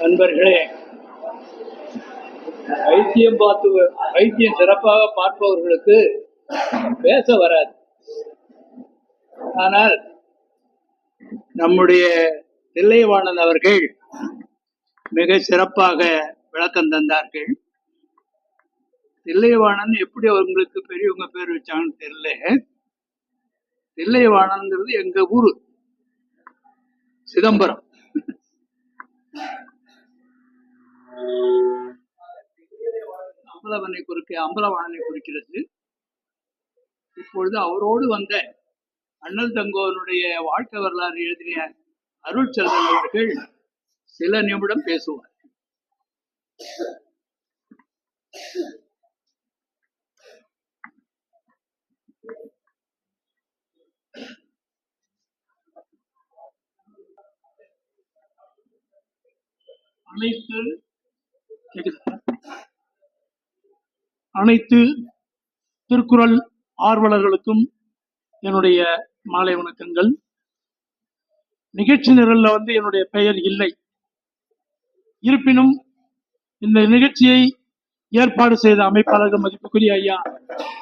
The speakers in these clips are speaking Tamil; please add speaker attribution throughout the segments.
Speaker 1: நண்பர்களே வைத்தியம் பார்த்து வைத்தியம் சிறப்பாக பார்ப்பவர்களுக்கு பேச வராது. ஆனால் நம்முடைய தில்லைவாணன் அவர்கள் மிக சிறப்பாக விளக்கம் தந்தார்கள். தில்லைவாணன் எப்படி அவங்களுக்கு பெரியவங்க பேர் வச்சாங்கன்னு தெரியல. தில்லைவாணன்ங்கிறது எங்க ஊரு? சிதம்பரம். அம்பலவனை குறிக்க அம்பலவாணனை குறிக்கிறது. இப்பொழுது அவரோடு வந்த அண்ணல் தங்கோனுடைய வாழ்க்கை வரலாறு எழுதிய அருள் செல்வன் அவர்கள் சில நிமிடம் பேசுவார்.
Speaker 2: அனைத்து அனைத்து திருக்குறள் ஆர்வலர்களுக்கும் என்னுடைய மாலை வணக்கங்கள். நிகழ்ச்சி நிரல்ல வந்து என்னுடைய பெயர் இல்லை. இருப்பினும் இந்த நிகழ்ச்சியை ஏற்பாடு செய்த அமைப்பாளர்கள் மதிப்புக்குரிய ஐயா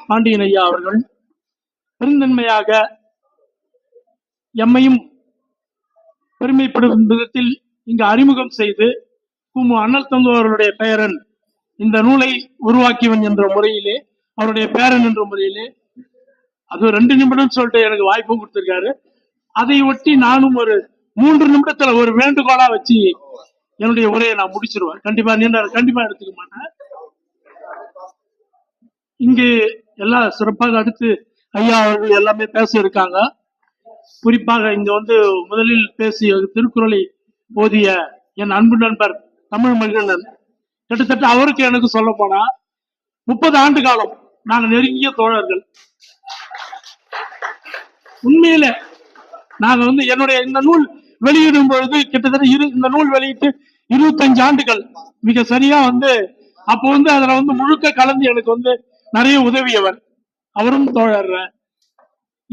Speaker 2: பாண்டியன் ஐயா அவர்கள் பெருந்தன்மையாக எம்மையும் பெருமைப்படும் விதத்தில் இங்கு அறிமுகம் செய்து குமு அண்ணல் தந்து அவர்களுடைய பெயரன் இந்த நூலை உருவாக்கியவன் என்ற முறையிலே அவருடைய பேரன் என்ற முறையிலே அது ரெண்டு நிமிடம் சொல்லிட்டு எனக்கு வாய்ப்பும் கொடுத்திருக்காரு. அதை ஒட்டி நானும் ஒரு மூன்று நிமிடத்துல ஒரு வேண்டுகோளா வச்சு என்னுடைய உரையை நான் முடிச்சிருவேன். கண்டிப்பா நீண்ட கண்டிப்பா எடுத்துக்க மாட்டேன். இங்கு எல்லாம் சிறப்பாக அடுத்து ஐயா அவர்கள் எல்லாமே பேச இருக்காங்க குறிப்பாக இங்க வந்து முதலில் பேசிய திருக்குறளை போதிய என் அன்பு நண்பர் தமிழ் மகிழன் கிட்டத்தட்ட அவருக்கு எனக்கு சொல்ல போனா முப்பது ஆண்டு காலம் நாங்க நெருங்கிய தோழர்கள். உண்மையில நாங்க வந்து என்னுடைய இந்த நூல் வெளியிடும் பொழுது கிட்டத்தட்ட இரு இந்த நூல் வெளியிட்டு இருபத்தஞ்சு ஆண்டுகள். மிக சரியா வந்து அப்போ வந்து அதுல வந்து முழுக்க கலந்து எனக்கு வந்து நிறைய உதவியவர். அவரும் தோழர்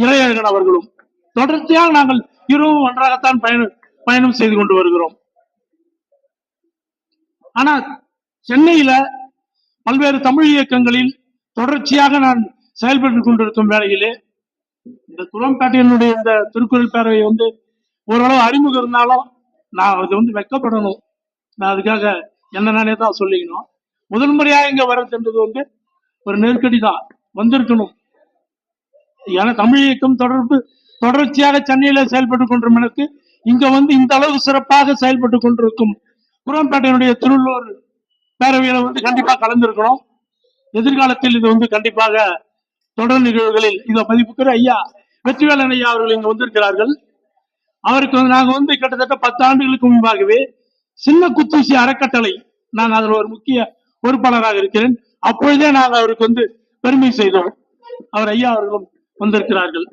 Speaker 2: இளையழகன் அவர்களும். தொடர்ச்சியாக நாங்கள் இருவரும் ஒன்றாகத்தான் பயணம் பயணம் செய்து கொண்டு வருகிறோம். ஆனா சென்னையில பல்வேறு தமிழ் இயக்கங்களில் தொடர்ச்சியாக நான் செயல்பட்டு கொண்டிருக்கும் வேளையிலே இந்த குளம்பேட்டையினுடைய இந்த திருக்குறள் பேரவை வந்து ஓரளவு அறிமுகம் இருந்தாலும் நான் அது வந்து வெக்கப்படணும். நான் அதுக்காக என்ன நானே தான் சொல்லிக்கணும். முதல் முறையாக இங்க வரதுன்றது வந்து ஒரு நெருக்கடி தான். வந்திருக்கணும். ஏன்னா தமிழ் இயக்கம் தொடர்பு தொடர்ச்சியாக சென்னையில செயல்பட்டு கொண்டிருக்கும் எனக்கு இங்க வந்து இந்த அளவு சிறப்பாக செயல்பட்டு கொண்டிருக்கும் குரம்பேட்டையினுடைய திருவள்ளூர் பேரவையில வந்து கண்டிப்பா கலந்திருக்கணும். எதிர்காலத்தில் இது வந்து கண்டிப்பாக தொடர் நிகழ்வுகளில் இதை மதிப்புக்குற ஐயா வெற்றிவேலன் ஐயா அவர்கள் இங்க வந்திருக்கிறார்கள். அவருக்கு வந்து நாங்க வந்து கிட்டத்தட்ட பத்து ஆண்டுகளுக்கு முன்பாகவே சின்ன குத்தூசி அறக்கட்டளை நான் அதில் ஒரு முக்கிய பொறுப்பாளராக இருக்கிறேன். அப்பொழுதே நாங்கள் அவருக்கு வந்து பெருமை செய்தோம். அவர் ஐயா அவர்களும் வந்திருக்கிறார்கள்.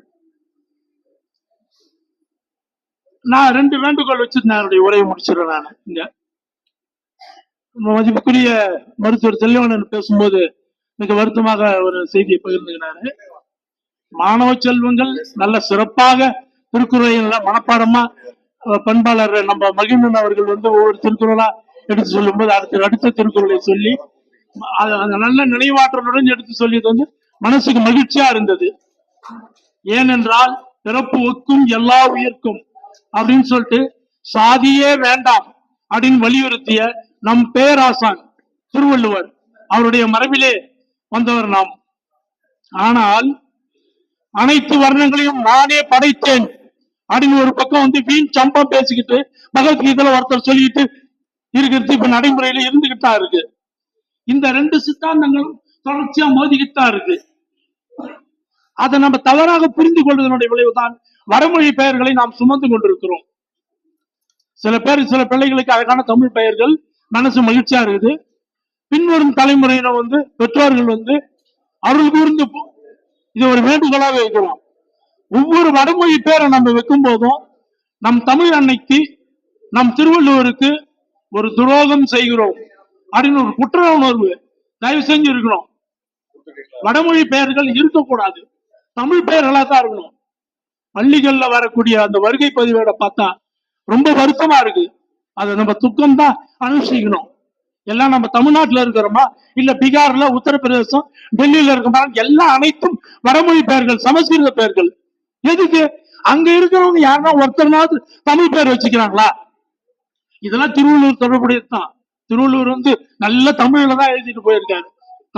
Speaker 2: நான் ரெண்டு வேண்டுகோள் வச்சிருந்தேன். நான் என்னுடைய உரையை முடிச்சிடுறேன் நான். இங்க. மதிப்புக்குரிய மருத்துவர் செல்வனன் பேசும்போது மிக வருத்தமாக ஒரு செய்தியை பகிர்ந்துகிறாரு மாணவ செல்வங்கள் நல்ல சிறப்பாக திருக்குறளை மனப்பாடமா பண்பாளர் நம்ம மகிழ்ந்தன் அவர்கள் வந்து ஒவ்வொரு திருக்குறளா எடுத்து சொல்லும்போது அடுத்த அடுத்த திருக்குறளை சொல்லி அந்த நல்ல நினைவாற்றலுடன் எடுத்து சொல்லியது வந்து மனசுக்கு மகிழ்ச்சியா இருந்தது. ஏனென்றால் பிறப்பு ஒக்கும் எல்லா உயிர்க்கும் அப்படின்னு சொல்லிட்டு சாதியே வேண்டாம் அப்படின்னு வலியுறுத்திய நம் பேராசான் திருவள்ளுவர். அவருடைய மரபிலே வந்தவர் நாம். ஆனால் அனைத்து வர்ணங்களையும் நானே படைத்தேன். அப்படின்னு ஒரு பக்கம் வந்து வீண் சம்பம் பேசிக்கிட்டு பகவத்கீதையில ஒருத்தர் சொல்லிட்டு இருக்கிறது இப்ப நடைமுறையில இருந்துகிட்டா இருக்கு. இந்த ரெண்டு சித்தாந்தங்களும் தொடர்ச்சியா மோதிக்கிட்டா இருக்கு. அதை நம்ம தவறாக புரிந்து கொள்வதனுடைய விளைவுதான் வடமொழி பெயர்களை நாம் சுமந்து கொண்டிருக்கிறோம். சில பேர் சில பிள்ளைகளுக்கு அழகான தமிழ் பெயர்கள் மனசு மகிழ்ச்சியா இருக்குது. பின்வரும் தலைமுறையினர் வந்து பெற்றோர்கள் வந்து அருள் கூர்ந்து போ- இது ஒரு வேண்டுகோளாக வைக்கிறோம் ஒவ்வொரு வடமொழி பேரை நம்ம வைக்கும் போதும் நம் தமிழ் அன்னைக்கு நம் திருவள்ளுவருக்கு ஒரு துரோகம் செய்கிறோம் அப்படின்னு ஒரு குற்ற உணர்வு தயவு செஞ்சு இருக்கணும். வடமொழி பெயர்கள் இருக்கக்கூடாது. தமிழ் பெயர்களா தான் இருக்கணும். பள்ளிகள்ல வரக்கூடிய அந்த வருகை பதிவேட பார்த்தா ரொம்ப வருத்தமா இருக்கு. அதை நம்ம துக்கம் தான் அனுஷ்டிக்கணும் எல்லாம் நம்ம தமிழ்நாட்டுல இருக்கிறோமா? இல்ல பீகார்ல உத்தரப்பிரதேசம் டெல்லியில இருக்கிறோமா? எல்லாம் அனைத்தும் வடமொழி பெயர்கள் சமஸ்கிருத பெயர்கள். எதுக்கு? அங்க இருக்கிறவங்க யாருன்னா ஒருத்தர்னாவது தமிழ் பேர் வச்சுக்கிறாங்களா? இதெல்லாம் திருவள்ளூர் தொடர்புடையதுதான். திருவள்ளூர் வந்து நல்ல தமிழ்ல தான் எழுதிட்டு போயிருக்காரு.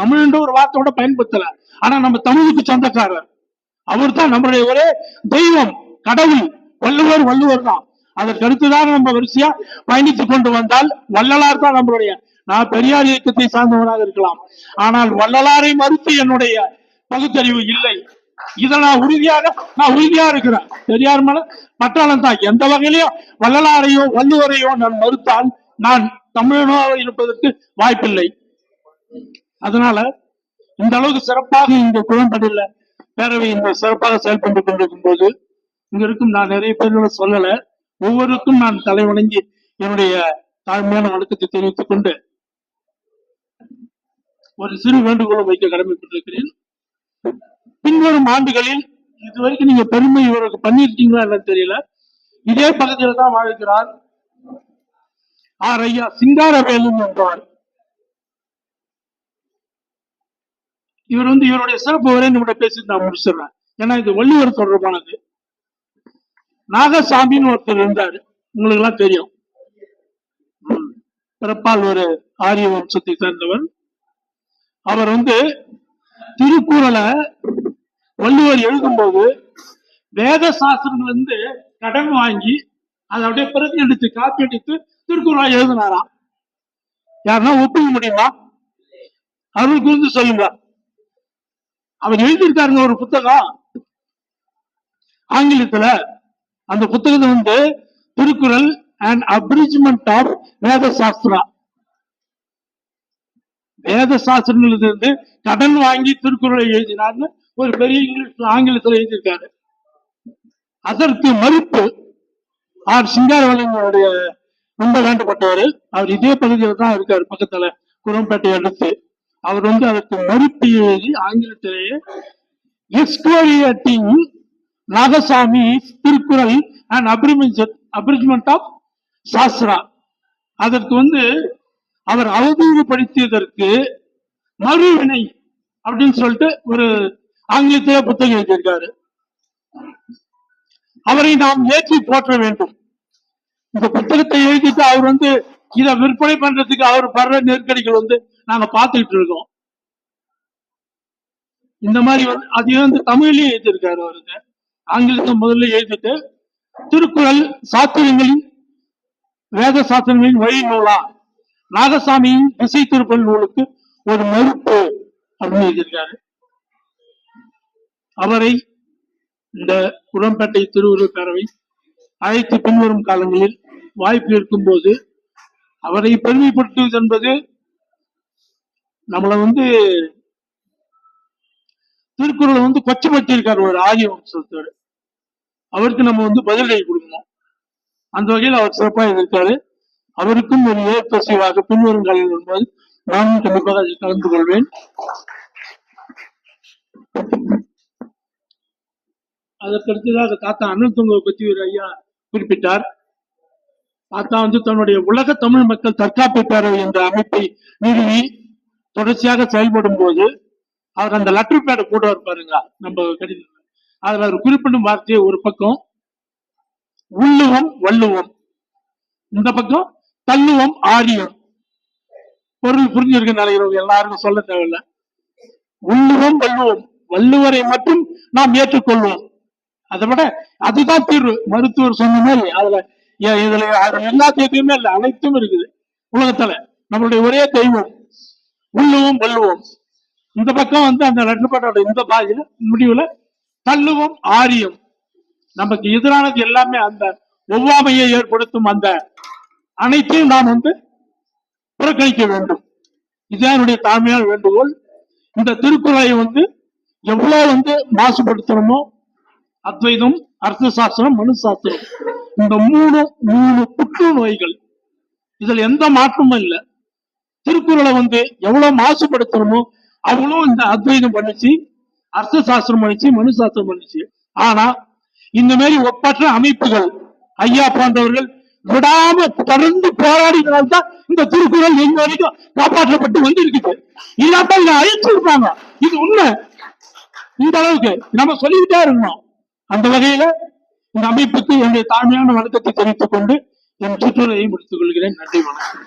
Speaker 2: தமிழ்ன்ற ஒரு வார்த்தையோட பயன்படுத்தல. ஆனா நம்ம தமிழுக்கு சொந்தக்காரர். அவர் தான் நம்மளுடைய ஒரே தெய்வம் கடவுள் வள்ளுவர் வள்ளுவர் தான் அதற்கு அடுத்துதான் நம்ம வரிசையா பயணித்துக் கொண்டு வந்தால் வள்ளலார் தான் நம்மளுடைய நான் பெரியார் இயக்கத்தை சார்ந்தவனாக இருக்கலாம். ஆனால் வள்ளலாரை மறுத்து என்னுடைய பகுத்தறிவு இல்லை. இதை நான் உறுதியாக நான் உறுதியா இருக்கிறேன். பெரியார் மேல பட்டாளம் தான். எந்த வகையிலையும் வள்ளலாரையோ வள்ளுவரையோ நான் மறுத்தால் நான் தமிழனாக இருப்பதற்கு வாய்ப்பில்லை. அதனால இந்த அளவுக்கு சிறப்பாக இந்த குளம்படியில பேரவை இந்த சிறப்பாக செயல்பட்டு கொண்டிருக்கும் போது இங்க இருக்கும் நான் நிறைய பேரோட சொல்லலை. ஒவ்வொருக்கும் நான் தலை வணங்கி என்னுடைய தாழ்மையான வணக்கத்தை தெரிவித்துக் கொண்டு ஒரு சிறு வேண்டுகோளும் வைக்க கடமைப்பட்டிருக்கிறேன். பின்வரும் ஆண்டுகளில் இதுவரைக்கும் நீங்க பெருமை இவருக்கு பண்ணிருக்கீங்களா என்னன்னு தெரியல. இதே பகுதியில் தான் வாழ்கிறார். ஆர் ஐயா சிங்காரவேலன் என்றார் இவர் வந்து இவருடைய சிறப்பு வரை நம்மகிட்ட பேசிட்டு நான் முடிச்சிடுறேன். ஏன்னா இது வள்ளுவர் தொடர்பானது. நாகசாமின்னு ஒருத்தர் இருந்தாரு. உங்களுக்கு எல்லாம் தெரியும் பிறப்பால் ஒரு ஆரிய வம்சத்தை சேர்ந்தவர். அவர் வந்து திருக்குறளை வள்ளுவர் எழுதும்போது வேத சாஸ்திரங்கள் இருந்து கடன் வாங்கி அதை அப்படியே பிரதி எடுத்து காப்பி அடித்து திருக்குறளை எழுதினாராம். யாருன்னா ஒப்புக்க முடியுமா? அருள் வந்து சொல்லுங்க. அவர் எழுதியிருக்காருங்க ஒரு புத்தகம். ஆங்கிலத்துல அந்த புத்தகத்தை வந்து திருக்குறள் அண்ட் அப்ரிஜ்மெண்ட் ஆஃப் வேத சாஸ்திரா வேத சாஸ்திரங்களிலிருந்து கடன் வாங்கி திருக்குறளை எழுதினார்னு ஒரு பெரிய இங்கிலீஷ் ஆங்கிலத்தில் எழுதியிருக்காரு. அதற்கு மறுப்பு ஆர் சிங்காரவலனுடைய ரொம்ப வேண்டப்பட்டவர் அவர் இதே பகுதியில் தான் இருக்கார் பக்கத்துல குரம்பேட்டை அடுத்து. அவர் வந்து அதற்கு மறுப்பு எழுதி ஆங்கிலத்திலேயே excoriating Nagaswamy Thirukkural and abridgement of Shastra அதற்கு வந்து அவர் அவதூறுபடுத்தியதற்கு மறுவினை அப்படின்னு சொல்லிட்டு ஒரு ஆங்கிலத்திலே புத்தகம் எழுதியிருக்காரு. அவரை நாம் ஏற்றி போற்ற வேண்டும். இந்த புத்தகத்தை எழுதிட்டு அவர் வந்து இதை விற்பனை பண்றதுக்கு அவர் படுற நெருக்கடிகள் வந்து நாங்க பார்த்துக்கிட்டு இருக்கோம். இந்த மாதிரி வந்து அதையும் வந்து தமிழ்லயும் எழுதியிருக்காரு அவருக்கு ஆங்கிலத்தை முதல்ல எழுதிட்டு திருக்குறள் சாத்திரங்களின் வேத சாத்திரங்களின் வழி நூலா. நாகசாமியின் திசை திருப்பல் நூலுக்கு ஒரு மறுப்பு அப்படின்னு எழுதியிருக்காரு. அவரை இந்த குளம்பேட்டை திருவுருவ பேரவை அழைத்து பின்வரும் காலங்களில் வாய்ப்பு இருக்கும் போது அவரை பெருமைப்படுத்துவது என்பது நம்மளை வந்து திருக்குறளை வந்து கொச்சப்படுத்தியிருக்காரு ஒரு ஆரிய வம்சத்தோடு. அவருக்கு நம்ம வந்து பதிலடி கொடுக்கணும். அந்த வகையில் அவர் சிறப்பாக இருக்காரு அவருக்கும் ஒரு ஏற்பசிவாக பின்வரும் காலையில் வரும்போது நானும் கண்டிப்பாக அதில் கலந்து கொள்வேன். அதற்கடுத்ததாக தாத்தா அண்ணன் பற்றி ஒரு ஐயா குறிப்பிட்டார். தாத்தா வந்து தன்னுடைய உலக தமிழ் மக்கள் தற்காப்பு பேரவை என்ற அமைப்பை நிறுவி தொடர்ச்சியாக செயல்படும் போது அவர் அந்த லெட்டர் பேடை கூட பாருங்க நம்ம கடிதம் அதுல அவர் குறிப்பிடும் வார்த்தையை ஒரு பக்கம் உள்ளுவம் வள்ளுவம். இந்த பக்கம் தள்ளுவம் ஆரியம் பொருள் புரிஞ்சிருக்கு நினைக்கிறவங்க எல்லாருக்கும் சொல்ல தேவையில்ல. உள்ளுவம் வள்ளுவம். வள்ளுவரை மட்டும் நாம் ஏற்றுக்கொள்வோம். அதை விட அதுதான் தீர்வு. மருத்துவர் சொன்ன மாதிரி அதுல ஏ- இதுல எல்லா எல்லாத்தையுமே இல்ல. அனைத்தும் இருக்குது உலகத்துல. நம்மளுடைய ஒரே தெய்வம். உள்ளுவோம் வள்ளுவோம். இந்த பக்கம் வந்து அந்த ரெண்டு பாட்டோட இந்த பாதியில முடிவுல தள்ளுவோம் ஆரியம். நமக்கு எதிரானது எல்லாமே அந்த ஒவ்வாமையை ஏற்படுத்தும் அந்த அனைத்தையும் நாம் வந்து புறக்கணிக்க வேண்டும். இதுதான் என்னுடைய தாழ்மையான வேண்டுகோள். இந்த திருக்குறளை வந்து எவ்வளவு வந்து மாசுபடுத்தணுமோ அத்வைதம் அர்த்த சாஸ்திரம் மனு சாஸ்திரம் இந்த மூணு மூணு புற்று நோய்கள். இதுல எந்த மாற்றமும் இல்லை. திருக்குறளை வந்து எவ்வளவு மாசுபடுத்தணுமோ அவ்வளவு இந்த அத்வைதம் பண்ணிச்சு அர்த்த சாஸ்திரம் பண்ணுச்சு மனு சாஸ்திரம் பண்ணிச்சு. ஆனா இந்த மாதிரி ஒப்பற்ற அமைப்புகள் ஐயா போன்றவர்கள் விடாம தொடர்ந்து போராடினால்தான் இந்த திருக்குறள் எங்க வரைக்கும் காப்பாற்றப்பட்டு வந்திருக்குது. இல்லாட்டா இதை அழிச்சிருப்பாங்க இது உண்மை. இந்த அளவுக்கு நம்ம சொல்லிக்கிட்டே இருக்கணும் அந்த வகையில இந்த அமைப்புக்கு என்னுடைய தாழ்மையான வணக்கத்தை தெரிவித்துக் கொண்டு என் சுற்றுலையை முடித்துக் கொள்கிறேன். நன்றி வணக்கம்.